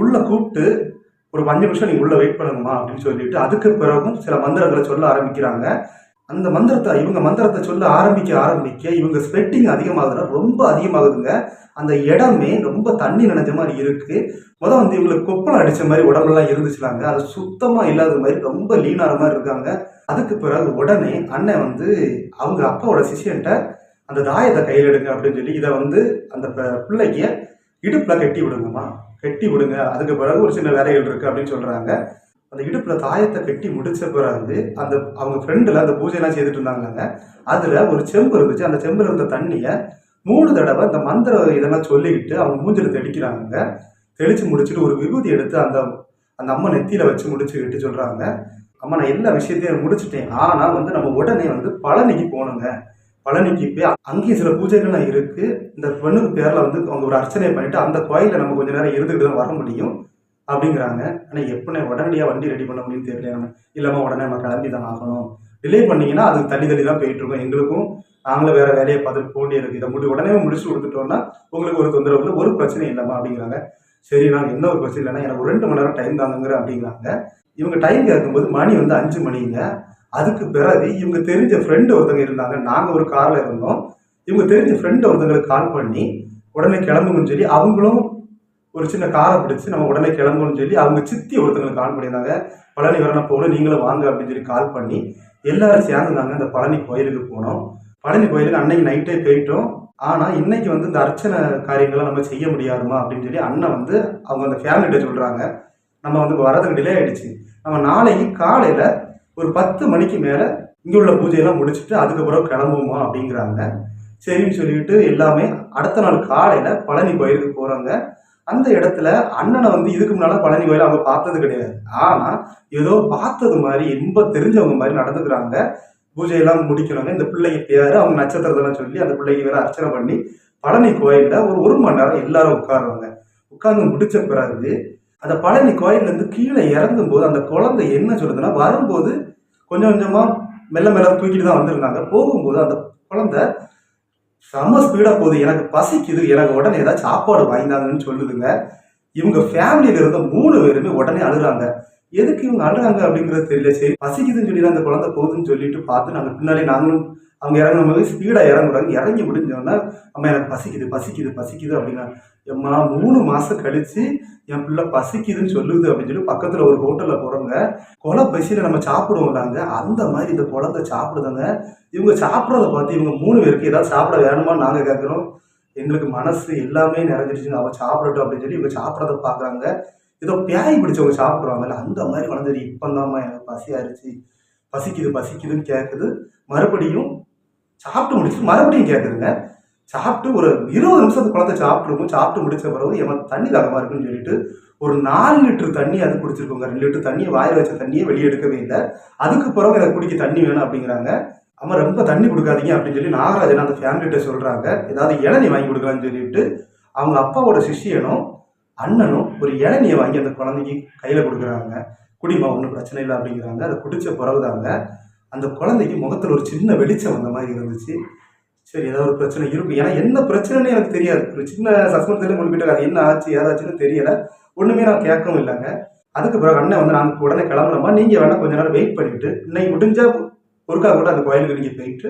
உள்ளே கூப்பிட்டு ஒரு அஞ்சு நிமிஷம் நீங்கள் உள்ளே வெயிட் பண்ணுங்கம்மா அப்படின்னு சொல்லிட்டு அதுக்கு பிறகும் சில மந்திரங்களை சொல்ல ஆரம்பிக்கிறாங்க. அந்த மந்திரத்தை இவங்க மந்திரத்தை சொல்ல ஆரம்பிக்க ஆரம்பிக்க இவங்க ஸ்வெட்டிங் அதிகமாகுதுன்னா ரொம்ப அதிகமாகுதுங்க. அந்த இடமே ரொம்ப தண்ணி நினைஞ்ச மாதிரி இருக்கு. முத வந்து இவங்களுக்கு கொப்பளம் அடிச்ச மாதிரி உடம்பெல்லாம் இருந்துச்சுலாங்க. அது சுத்தமா இல்லாத மாதிரி ரொம்ப லீனான மாதிரி இருக்காங்க. அதுக்கு பிறகு உடனே அண்ணன் வந்து அவங்க அப்பாவோட சிஷியன்ட்ட அந்த தாயத்தை கையில் எடுங்க அப்படின்னு சொல்லி இதை வந்து அந்த ப- பிள்ளைக்கு இடுப்புல கட்டி விடுங்கம்மா. கட்டி விடுங்க. அதுக்கு பிறகு ஒரு சின்ன வேலைகள் இருக்குது அப்படின்னு சொல்கிறாங்க அந்த இடுப்பில் தாயத்தை கட்டி முடிச்ச பிறகு அந்த அவங்க ஃப்ரெண்டில் அந்த பூஜையெல்லாம் செய்துட்டு இருந்தாங்களாங்க. அதில் ஒரு செம்பு இருந்துச்சு. அந்த செம்புல இருந்த தண்ணியை மூணு தடவை இந்த மந்திர இதெல்லாம் சொல்லிக்கிட்டு அவங்க மூஞ்சில் தெளிக்கிறாங்க. தெளித்து முடிச்சுட்டு ஒரு விபூதி எடுத்து அந்த அந்த அம்மா நெத்தியில் வச்சு முடிச்சுக்கிட்டு சொல்கிறாங்க அம்மா நான் எல்லா விஷயத்தையும் முடிச்சிட்டேன். ஆனால் வந்து நம்ம உடனே வந்து பழனிக்கு போகணுங்க. பழனிக்கு போய் அங்கேயும் சில பூஜைகள்லாம் இருக்கு. இந்த பெண்ணுக்கு பேரில் வந்து அவங்க ஒரு அர்ச்சனை பண்ணிட்டு அந்த கோயிலில் நம்ம கொஞ்சம் நேரம் இருந்துக்கிட்டு தான் வர முடியும் அப்படிங்கிறாங்க. ஆனால் எப்படினே உடனடியாக வண்டி ரெடி பண்ண முடியும்னு தெரியல நம்ம. இல்லாமல் உடனே நம்ம கிளம்பி தான் ஆகணும். டிலே பண்ணிங்கன்னா அது தள்ளி தள்ளி தான் போயிட்டுருக்கோம் எங்களுக்கும் நாங்களும் வேற வேலையை பார்த்துட்டு போக இருக்குது இதை முடி உடனே முடிச்சு கொடுத்துட்டோம்னா உங்களுக்கு ஒரு தொந்தரவு இல்லை. ஒரு பிரச்சனை இல்லைம்மா அப்படிங்கிறாங்க. சரி நாங்கள் என்ன ஒரு பிரச்சனை இல்லைன்னா எனக்கு ஒரு ரெண்டு மணி நேரம் டைம் தாங்குங்கிற அப்படிங்கிறாங்க. இவங்க டைம் கேட்கும்போது மணி வந்து அஞ்சு மணிங்க. அதுக்கு பிறகு இவங்க தெரிஞ்ச ஃப்ரெண்டு ஒருத்தங்க இருந்தாங்க. நாங்கள் ஒரு காரில் இருந்தோம். இவங்க தெரிஞ்ச ஃப்ரெண்டு ஒருத்தங்களுக்கு கால் பண்ணி உடனே கிளம்புங்கன்னு சொல்லி அவங்களும் ஒரு சின்ன காரை பிடிச்சி நம்ம உடனே கிளம்புன்னு சொல்லி அவங்க சித்தி ஒருத்தங்களுக்கு கால் பண்ணியிருந்தாங்க. பழனி வரணும் போகணும் நீங்களும் வாங்க அப்படின்னு சொல்லி கால் பண்ணி எல்லாரும் நாங்கள் அந்த பழனி கோயிலுக்கு போனோம். பழனி கோயிலுக்கு அன்னைக்கு நைட்டே போயிட்டோம். ஆனால் இன்னைக்கு வந்து இந்த அர்ச்சனை காரியங்களை நம்ம செய்ய முடியாதுமா அப்படின்னு சொல்லி அண்ணன் வந்து அவங்க அந்த ஃபேமிலிகிட்ட சொல்கிறாங்க நம்ம வந்து வரதுக்கு டிலே ஆயிடுச்சு. நம்ம நாளைக்கு காலையில் ஒரு பத்து மணிக்கு மேலே இங்கே உள்ள பூஜையெல்லாம் முடிச்சுட்டு அதுக்கப்புறம் கிளம்புவோமா அப்படிங்கிறாங்க. சரின்னு சொல்லிட்டு எல்லாமே அடுத்த நாள் காலையில் பழனி கோயிலுக்கு போகிறாங்க அந்த இடத்துல அண்ணனை வந்து இதுக்கு முன்னால பழனி கோயில் அவங்க பார்த்தது கிடையாது. ஆனால் ஏதோ பார்த்தது மாதிரி ரொம்ப தெரிஞ்சவங்க மாதிரி நடந்துக்கிறாங்க. பூஜையெல்லாம் முடிக்கிறவங்க இந்த பிள்ளைக்கு பேர் அவங்க நட்சத்திரத்தெல்லாம் சொல்லி அந்த பிள்ளைக்கு வேற அர்ச்சனை பண்ணி பழனி கோயிலில் ஒரு ஒரு மணி நேரம் எல்லாரும் உட்காருவாங்க. உட்கார்ந்து முடிச்ச பிறகு அந்த பழனி கோயில்லேருந்து கீழே இறங்கும் போது அந்த குழந்தை என்ன சொல்லுதுன்னா வரும்போது கொஞ்சம் கொஞ்சமாக மெல்ல மெல்ல தூக்கிட்டு தான் வந்திருந்தாங்க. போகும்போது அந்த குழந்தை செம்ம ஸ்பீடாக போகுது. எனக்கு பசிக்குது. எனக்கு உடனே ஏதாவது சாப்பாடு வாங்கினாங்கன்னு சொல்லுதுங்க. இவங்க ஃபேமிலியில இருந்த மூணு பேருமே உடனே அழுறாங்க எதுக்கு இவங்க அழுறாங்க அப்படிங்கிறது தெரியல. சரி பசிக்குதுன்னு சொல்லி அந்த குழந்தை போகுதுன்னு சொல்லிட்டு பார்த்து நாங்கள் பின்னாலே நாங்களும் அவங்க இறங்கும் போது ஸ்பீடாக இறங்குறாங்க இறங்கி முடிஞ்சோன்னா அம்மா எனக்கு பசிக்குது பசிக்குது பசிக்குது அப்படின்னா எம்மா மூணு மாதம் கழிச்சு என் பிள்ளை பசிக்குதுன்னு சொல்லுது அப்படின்னு சொல்லி பக்கத்தில் ஒரு ஹோட்டலில் போகிறவங்க கொலை பசியில் நம்ம சாப்பிடுவோம்லாங்க. அந்த மாதிரி இந்த குழந்தை சாப்பிடுதாங்க. இவங்க சாப்பிட்றத பார்த்து இவங்க மூணு பேருக்கு ஏதாவது சாப்பிட வேணுமான்னு நாங்கள் கேட்குறோம் எங்களுக்கு மனசு எல்லாமே நிறைஞ்சிருச்சுங்க அவன் சாப்பிடட்டும் அப்படின்னு சொல்லி இவங்க சாப்பிட்றத பார்க்குறாங்க. ஏதோ பியாய் பிடிச்சவங்க சாப்பிட்றாங்கல்ல அந்த மாதிரி வளர்ந்துரு இப்போந்தாம்மா எனக்கு பசியாயிருச்சு. பசிக்குது பசிக்குதுன்னு கேட்குது மறுபடியும் சாப்பிட்டு முடிச்சு மறுபடியும் கேட்குதுங்க சாப்பிட்டு ஒரு இருபது நிமிஷம் அந்த குழந்தை சாப்பிட்ருக்கும் சாப்பிட்டு முடிச்ச பிறகு எவன் தண்ணி தாகமாக இருக்குன்னு சொல்லிட்டு ஒரு நாலு லிட்டர் தண்ணி அது குடிச்சிருக்கோங்க. ரெண்டு லிட்டர் தண்ணியை வாயில் வச்ச தண்ணியை வெளியே எடுக்கவே இல்லை. அதுக்கு பிறகு எனக்கு குடிக்க தண்ணி வேணும் அப்படிங்கிறாங்க. அம்மா ரொம்ப தண்ணி கொடுக்காதீங்க அப்படின்னு சொல்லி நாகராஜன் அந்த ஃபேமிலிகிட்ட சொல்கிறாங்க ஏதாவது இளநீ வாங்கி கொடுக்கலான்னு சொல்லிட்டு அவங்க அப்பாவோட சிஷியனும் அண்ணனும் ஒரு இளநியை வாங்கி அந்த குழந்தைக்கு கையில் கொடுக்குறாங்க. குடிமா ஒன்றும் பிரச்சனை இல்லை அப்படிங்கிறாங்க. அதை குடித்த பிறகுதாங்க அந்த குழந்தைக்கு முகத்தில் ஒரு சின்ன வெளிச்சம் வந்த மாதிரி இருந்துச்சு. சரி ஏதாவது ஒரு பிரச்சனை இருக்கும். ஏன்னா என்ன பிரச்சனைன்னு எனக்கு தெரியாது. ஒரு சின்ன சஸ்பென்ஸ்லேயே முடிப்பிட்டு அது என்ன ஆச்சு ஏதாச்சுன்னு தெரியல. ஒன்றுமே நான் கேட்கவும் இல்லைங்க. அதுக்கு பிறகு அண்ணன் வந்து நாங்கள் உடனே கிளம்புறோமா நீங்கள் வேணால் கொஞ்ச நேரம் வெயிட் பண்ணிவிட்டு இன்னைக்கு முடிஞ்சா ஒருக்கா கூட அந்த கோயிலுக்கு நீங்கள் போயிட்டு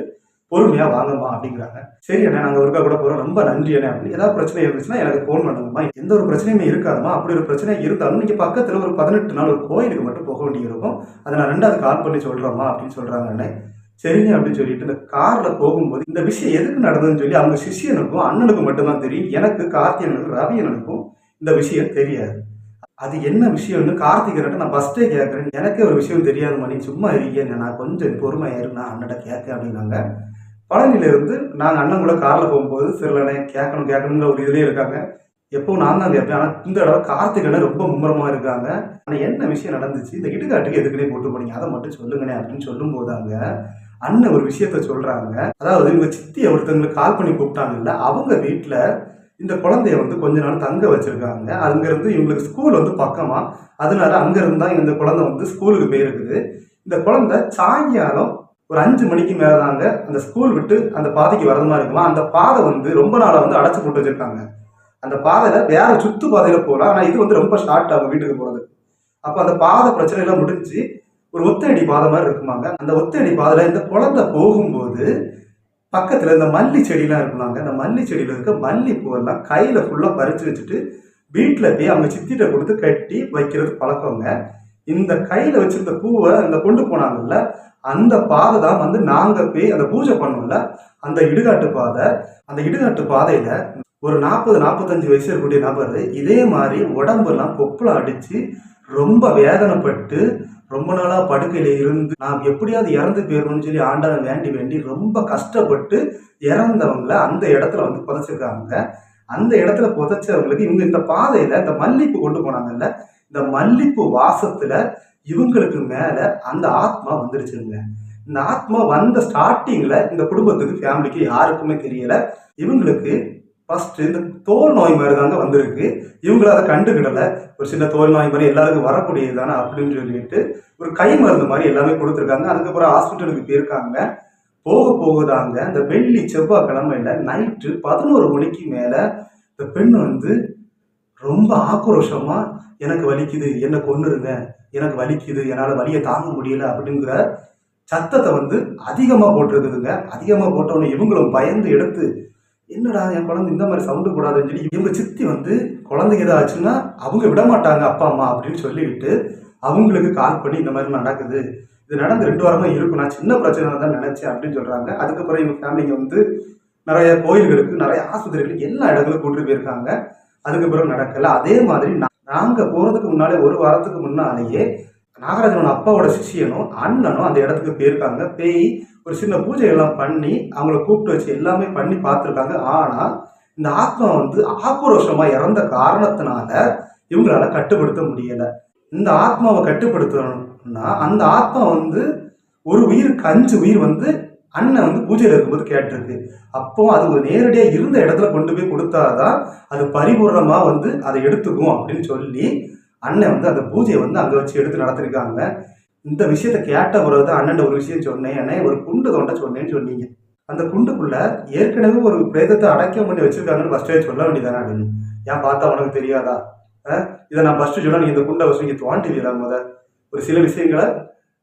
பொறுமையாக வாங்கம்மா அப்படிங்கிறாங்க. சரி அண்ணா நாங்கள் ஒருக்கா கூட போகிறோம் ரொம்ப நன்றி அண்ணா அப்படின்னு ஏதாவது பிரச்சனை இருந்துச்சுன்னா எனக்கு ஃபோன் பண்ணுங்கம்மா. எந்த ஒரு பிரச்சனையுமே இருக்காதும்மா. அப்படி ஒரு பிரச்சனை இருந்தாலும் நீங்கள் பக்கத்தில் ஒரு பதினெட்டு நாள் ஒரு கோயிலுக்கு மட்டும் போக வேண்டியிருக்கும். அதை நான் ரெண்டாவது கால் பண்ணி சொல்கிறேம்மா அப்படின்னு சொல்கிறாங்க அண்ணன். சரிங்க அப்படின்னு சொல்லிட்டு இந்த காரில் போகும்போது இந்த விஷயம் எதுக்கு நடந்ததுன்னு சொல்லி அவங்க சிஷியனுக்கும் அண்ணனுக்கும் மட்டும்தான் தெரியும். எனக்கு கார்த்தியனுக்கும் ரவியனுக்கும் இந்த விஷயம் தெரியாது. அது என்ன விஷயம்னு கார்த்திகர்கிட்ட நான் ஃபஸ்ட்டே கேட்குறேன் எனக்கே ஒரு விஷயம் தெரியாது நீ சும்மா இருக்கேன். நான் கொஞ்சம் பொறுமையாக இரு நான் அண்ணன்ட்ட கேட்க அப்படின்னாங்க. பழனியிலேருந்து நாங்கள் அண்ணன் கூட காரில் போகும்போது சிலனே கேட்கணும் கேட்கணுங்கிற ஒரு இதுலேயே இருக்காங்க. எப்போ நான் தான் கேட்பேன். ஆனால் இந்த தடவை கார்த்திகனை ரொம்ப மும்முரமாக இருக்காங்க. ஆனால் என்ன விஷயம் நடந்துச்சு? இந்த இடுகாட்டுக்கு எதுக்குன்னே போட்டு போனீங்க. அதை மட்டும் சொல்லுங்கண்ணே அப்படின்னு சொல்லும்போது அங்கே அண்ணன் ஒரு விஷயத்த சொல்றாங்க அதாவது இவங்க சித்தி ஒருத்தவங்களுக்கு கால் பண்ணி கூப்பிட்டாங்கல்ல அவங்க வீட்டில் இந்த குழந்தைய வந்து கொஞ்ச நாள் தங்க வச்சிருக்காங்க. அங்கேருந்து இவங்களுக்கு ஸ்கூல் வந்து பக்கமா. அதனால அங்கேருந்து தான் இந்த குழந்தை வந்து ஸ்கூலுக்கு போயிருக்குது. இந்த குழந்தை சாயங்காலம் ஒரு அஞ்சு மணிக்கு மேலே தாங்க அந்த ஸ்கூல் விட்டு அந்த பாதைக்கு வரது மாதிரி இருக்குமா? அந்த பாதை வந்து ரொம்ப நாளாக வந்து அடைச்சி போட்டு வச்சிருக்காங்க. அந்த பாதையில் வேற சுத்து பாதையில் போகலாம் ஆனால் இது வந்து ரொம்ப ஷார்ட் அவங்க வீட்டுக்கு போகிறது அப்போ அந்த பாதை பிரச்சனை எல்லாம் முடிஞ்சு ஒரு ஒத்தடி பாதை மாதிரி இருக்குமாங்க. அந்த ஒத்தடி பாதையில் இந்த குழந்தை போகும்போது பக்கத்தில் இந்த மல்லி செடிலாம் இருக்குமாங்க. அந்த மல்லி செடியில் இருக்க மல்லி பூவெல்லாம் கையில் ஃபுல்லாக பறித்து வச்சுட்டு வீட்டில் போய் அவங்க சித்திட்ட கொடுத்து கட்டி வைக்கிறது பழக்கங்க. இந்த கையில் வச்சிருந்த பூவை அந்த கொண்டு போனாங்கல்ல அந்த பாதை தான் வந்து நாங்கள் போய் அந்த பூஜை பண்ணோம்ல அந்த இடுகாட்டு பாதை. அந்த இடுகாட்டு பாதையில் ஒரு நாற்பது நாற்பத்தஞ்சு வயசு இருக்கக்கூடிய நபர் இதே மாதிரி உடம்பெல்லாம் கொப்பளம் அடித்து ரொம்ப வேதனைப்பட்டு ரொம்ப நாளாக படுக்கையில் இருந்து நான் எப்படியாவது இறந்து போயிடணும்னு சொல்லி ஆண்டவன் வேண்டி வேண்டி ரொம்ப கஷ்டப்பட்டு இறந்தவங்கள அந்த இடத்துல வந்து புதைச்சிருக்காங்க. அந்த இடத்துல புதைச்சவங்களுக்கு இவங்க இந்த பாதையில் இந்த மல்லிப்பூ கொண்டு போனாங்கல்ல இந்த மல்லிப்பூ வாசத்தில் இவங்களுக்கு மேலே அந்த ஆத்மா வந்துருச்சுங்க. இந்த ஆத்மா வந்த ஸ்டார்டிங்கில் இந்த குடும்பத்துக்கு ஃபேமிலிக்கு யாருக்குமே தெரியலை. இவங்களுக்கு ஃபஸ்ட்டு இந்த தோல் நோய் மாதிரி தாங்க வந்திருக்கு. இவங்கள அதை கண்டுக்கிடலை. ஒரு சின்ன தோல் நோய் மாதிரி எல்லாருக்கும் வரக்கூடியது தானே அப்படின்னு சொல்லிட்டு ஒரு கை மருந்து மாதிரி எல்லாமே கொடுத்துருக்காங்க. அதுக்கப்புறம் ஹாஸ்பிட்டலுக்கு போயிருக்காங்க. போக போகுதாங்க இந்த வெள்ளி செவ்வாய்க்கிழமையில நைட்டு பதினோரு மணிக்கு மேலே இந்த பெண் வந்து ரொம்ப ஆக்ரோஷமாக எனக்கு வலிக்குது என்னை கொன்னுருங்க. எனக்கு வலிக்குது என்னால் வலியை தாங்க முடியல அப்படிங்கிற சத்தத்தை வந்து அதிகமாக போட்டிருக்குதுங்க. அதிகமாக போட்டவொன்னே இவங்களும் பயந்து எடுத்து என்னடா என் குழந்தை இந்த மாதிரி சவுண்டு போடாதுன்னு சொல்லி இவங்க சித்தி வந்து குழந்தைங்க ஏதாவது ஆச்சுன்னா அவங்க விட மாட்டாங்க அப்பா அம்மா அப்படின்னு சொல்லிவிட்டு அவங்களுக்கு கால் பண்ணி இந்த மாதிரி நடக்குது. இது நடந்து ரெண்டு வாரமா இருக்கும். நான் சின்ன பிரச்சனை தான் நினைச்சேன் அப்படின்னு சொல்றாங்க. அதுக்கப்புறம் இவங்க ஃபேமிலிங்க வந்து நிறைய கோயில்களுக்கு நிறைய ஆஸ்பத்திரிகளுக்கு எல்லா இடங்களுக்கும் கூட்டு போயிருக்காங்க. அதுக்கப்புறம் நடக்கல. அதே மாதிரி நா- நாங்க போறதுக்கு முன்னாலே ஒரு வாரத்துக்கு முன்னாலேயே நாகராஜனோட அப்பாவோட சிஷியனும் அண்ணனும் அந்த இடத்துக்கு போயிருக்காங்க. பேய் ஒரு சின்ன பூஜை எல்லாம் பண்ணி அவங்கள கூப்பிட்டு வச்சு எல்லாமே பண்ணி பார்த்துருக்காங்க. ஆனால் இந்த ஆத்மா வந்து ஆக்ரோஷமாக இறந்த காரணத்தினால இவங்களால கட்டுப்படுத்த முடியலை. இந்த ஆத்மாவை கட்டுப்படுத்தணும்னா அந்த ஆத்மா வந்து ஒரு உயிருக்கு அஞ்சு உயிர் வந்து அண்ணன் வந்து பூஜையில் இருக்கும்போது கேட்டிருக்கு. அப்போ அது ஒரு நேரடியாக இருந்த இடத்துல கொண்டு போய் கொடுத்தாதான் அது பரிபூர்ணமாக வந்து அதை எடுத்துக்கும் அப்படின்னு சொல்லி அண்ணன் வந்து அந்த பூஜையை வந்து அங்கே வச்சு எடுத்து நடத்திருக்காங்க. இந்த விஷயத்த கேட்ட பிறகு தான் அண்ணன் ஒரு விஷயம் சொன்னேன். அண்ணே ஒரு குண்டு தோண்ட சொன்னேன்னு சொன்னீங்க. அந்த குண்டுக்குள்ள ஏற்கனவே ஒரு பிரேதத்தை அடக்கம் பண்ணி வச்சிருக்காங்கன்னு ஃபர்ஸ்டே சொல்ல வேண்டியதானே அப்படின்னு ஏன் பார்த்தா உனக்கு தெரியாதா? இதை நான் ஃபர்ஸ்ட் சொன்னா நீங்க இந்த குண்டை வச்சு நீங்க தோண்டிவீரா முத. ஒரு சில விஷயங்களை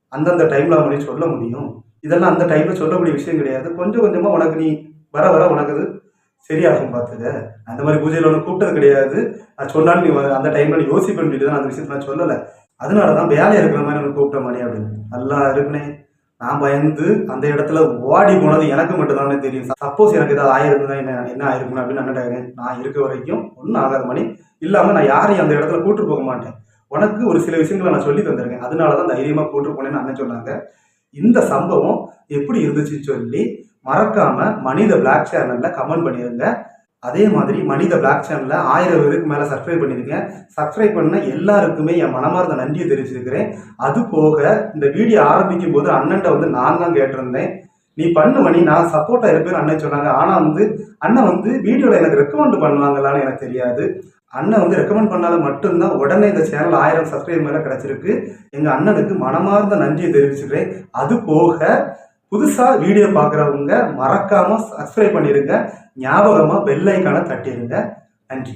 அந்தந்த டைம்ல அவனே சொல்ல முடியும். இதெல்லாம் அந்த டைம்ல சொல்லக்கூடிய விஷயம் கிடையாது. கொஞ்சம் கொஞ்சமா உனக்கு நீ வர வர உனக்கு அது சரியாகும் பார்த்துக்க. அந்த மாதிரி பூஜையில் உனக்கு கூப்பிட்டது கிடையாது. நான் சொன்னாலும் நீ வ- அந்த டைம்ல நீ யோசிப்பேன் சொல்லி தான் அந்த விஷயத்த நான் சொல்லலை. அதனால தான் வேலை இருக்கிற மாதிரி உனக்கு கூப்பிட்ட மாதிரி அப்படின்னு. நல்லா இருக்குனே நான் பயந்து அந்த இடத்துல ஓடி போனது எனக்கு மட்டும்தானே தெரியும். சப்போஸ் எனக்கு ஏதாவது ஆயிருந்தா என்ன என்ன ஆயிருக்கணும் அப்படின்னு நினைக்கிறேன் நான் இருக்க வரைக்கும் ஒன்றும் ஆகாத மணி. இல்லாமல் நான் யாரையும் அந்த இடத்துல கூட்டு போக மாட்டேன். உனக்கு ஒரு சில விஷயங்களை நான் சொல்லி தந்திருக்கேன். அதனால தான் தைரியமாக கூட்டு போனேன்னு அண்ணன் சொன்னாங்க. இந்த சம்பவம் எப்படி இருந்துச்சுன்னு சொல்லி மறக்காம மனித பிளாக் சேனல்ல கமெண்ட் பண்ணியிருந்தேன் அதே மாதிரி மனித பிளாக் சேனலில் ஆயிரம் பேருக்கு மேலே சப்ஸ்கிரைப் பண்ணியிருக்கேன் சப்ஸ்கிரைப் பண்ண எல்லாருக்குமே என் மனமார்ந்த நன்றியை தெரிவிச்சிருக்கிறேன். அது போக இந்த வீடியோ ஆரம்பிக்கும் போது அண்ணன்ட்ட வந்து நான் தான் கேட்டிருந்தேன். நீ பண்ணு மணி நான் சப்போர்ட்டாக இருப்பேன்னு அண்ணன் சொன்னாங்க. ஆனால் வந்து அண்ணன் வந்து வீடியோவில் எனக்கு ரெக்கமெண்ட் பண்ணுவாங்களான்னு எனக்கு தெரியாது. அண்ணன் வந்து ரெக்கமெண்ட் பண்ணாலும் மட்டும்தான் உடனே இந்த சேனல் ஆயிரம் சப்ஸ்கிரைப் மேலே கிடச்சிருக்கு. எங்கள் அண்ணனுக்கு மனமார்ந்த நன்றியை தெரிவிச்சுக்கிறேன். அது போக புதுசாக வீடியோ பார்க்குறவங்க மறக்காமல் சப்ஸ்கிரைப் பண்ணிடுங்க ஞாபகமாக பெல் ஐக்கானை தட்டிடுங்க நன்றி.